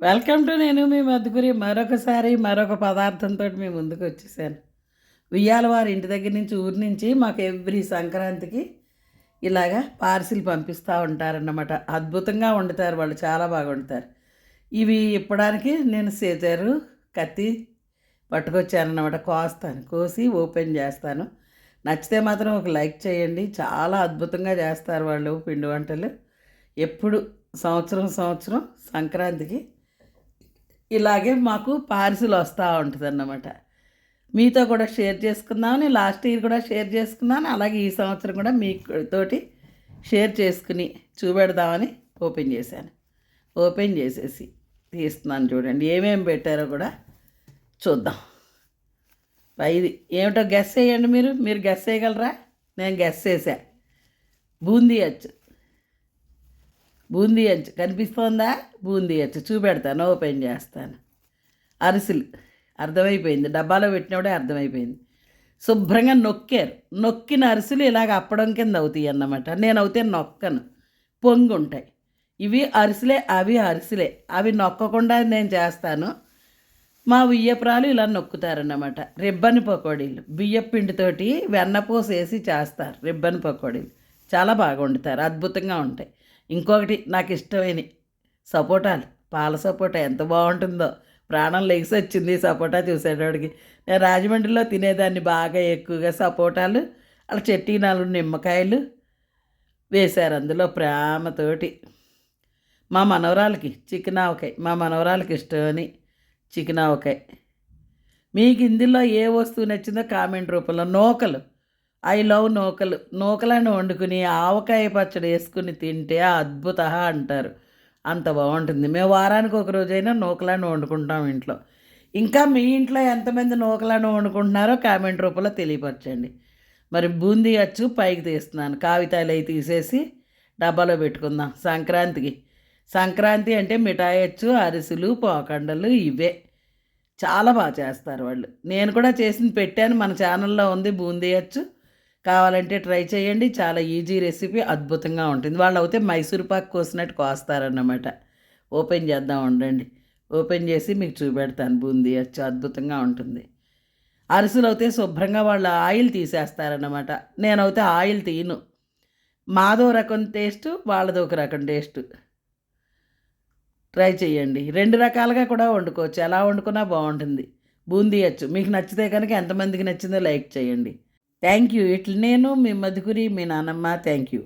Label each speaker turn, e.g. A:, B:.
A: Welcome to నేను మీ మధుగురి మరొకసారి మరొక పదార్థంతో మీ ముందుకు వచ్చేసాను. ఉయ్యాల వారి ఇంటి దగ్గర నుంచి ఊరి నుంచి మాకు ఎవ్రీ సంక్రాంతికి ఇలాగా పార్సిల్ పంపిస్తూ ఉంటారన్నమాట. అద్భుతంగా వండుతారు వాళ్ళు చాలా బాగా వండుతారు ఇవి ఇప్పడానికి నేను సేచారు కత్తి పట్టుకొచ్చానన్నమాట. కోస్తాను కోసి ఓపెన్ చేస్తాను. నచ్చితే మాత్రం ఒక లైక్ చేయండి. చాలా అద్భుతంగా చేస్తారు వాళ్ళు పిండి వంటలు. ఎప్పుడు సంవత్సరం సంవత్సరం సంక్రాంతికి ఇలాగే మాకు పార్సిల్ వస్తూ ఉంటుంది అన్నమాట మీతో కూడా షేర్ చేసుకుందామని లాస్ట్ ఇయర్ కూడా షేర్ చేసుకున్నాను అలాగే ఈ సంవత్సరం కూడా మీతోటి షేర్ చేసుకుని చూపెడదామని ఓపెన్ చేశాను. ఓపెన్ చేసేసి తీస్తున్నాను చూడండి ఏమేమి పెట్టారో కూడా చూద్దాం. ఇది ఏమిటో గెస్ చేయండి మీరు మీరు గెస్ చేయగలరా? నేను గెస్ చేశా. బూందీ అచ్చు. బూందీ అంచు. కనిపిస్తోందా? బూందీ అంచు. చూపెడతాను. ఓపెన్ చేస్తాను. అరిసెలు. అర్థమైపోయింది. డబ్బాలో పెట్టినప్పుడే అర్థమైపోయింది. శుభ్రంగా నొక్కారు. నొక్కిన అరిసెలు ఇలాగ అప్పడం కింద అవుతాయి అన్నమాట. నేను అవుతే నొక్కను. పొంగు ఉంటాయి ఇవి అరిసెలే అవి అరిసెలే. అవి నొక్కకుండా నేను చేస్తాను. మా ఉయ్యపురాలు ఇలా నొక్కుతారన్నమాట. రిబ్బన్ పకోడీలు. బియ్యపు పిండితోటి వెన్నపూస వేసి చేస్తారు. రిబ్బన్ పకోడీలు. చాలా బాగా వండుతారు అద్భుతంగా ఉంటాయి. ఇంకొకటి నాకు ఇష్టమైన సపోటాలు. పాల సపోటా ఎంత బాగుంటుందో. ప్రాణం లెగిసి వచ్చింది సపోటా చూసేటోడికి. నేను రాజమండ్రిలో తినేదాన్ని బాగా ఎక్కువగా సపోటాలు. అలా చెట్టి నాలుగు నిమ్మకాయలు వేశారు అందులో ప్రేమతోటి. మా మనవరాలకి చికెన్ ఆవకాయ మా మనవరాలకి ఇష్టమని చికెన్ ఆవకాయ మీకు ఇందులో ఏ వస్తువు నచ్చిందో కామెంట్ రూపంలో నూకలు. ఐ లవ్ నూకలు. నూకలను వండుకుని ఆవకాయ పచ్చడి వేసుకుని తింటే అద్భుత అంటారు. అంత బాగుంటుంది. మేము వారానికి ఒక రోజైనా నూకలను వండుకుంటాం ఇంట్లో. ఇంకా మీ ఇంట్లో ఎంతమంది నూకలను వండుకుంటున్నారో కామెంట్ రూపంలో తెలియపరచండి. మరి బూందీ అచ్చు పైకి తీస్తున్నాను. కాగితాలు అవి తీసేసి డబ్బాలో పెట్టుకుందాం. సంక్రాంతికి. సంక్రాంతి అంటే మిఠాయి అచ్చు అరిసెలు పోకండలు ఇవే. చాలా బాగా చేస్తారు వాళ్ళు. నేను కూడా చేసింది పెట్టాను. మన ఛానల్లో ఉంది బూందీ అచ్చు. కావాలంటే ట్రై చేయండి. చాలా ఈజీ రెసిపీ అద్భుతంగా ఉంటుంది. వాళ్ళు అయితే మైసూర్ పాక్ కోసినట్టు కోస్తారన్నమాట. ఓపెన్ చేద్దాం ఉండండి. ఓపెన్ చేసి మీకు చూపెడతాను. బూందీ అచ్చు అద్భుతంగా ఉంటుంది. అరిసెలు అయితే శుభ్రంగా వాళ్ళు ఆయిల్ తీసేస్తారన్నమాట. నేనైతే ఆయిల్ తీయను. మాదో రకం టేస్ట్ వాళ్ళదో ఒక రకం టేస్ట్. ట్రై చేయండి. రెండు రకాలుగా కూడా వండుకోవచ్చు. ఎలా వండుకున్నా బాగుంటుంది. బూందీ అచ్చు. మీకు నచ్చితే కనుక ఎంతమందికి నచ్చిందో లైక్ చేయండి. Thank you. ఇట్లు నేను మీ మధుగురి మీ నానమ్మ థ్యాంక్ యూ.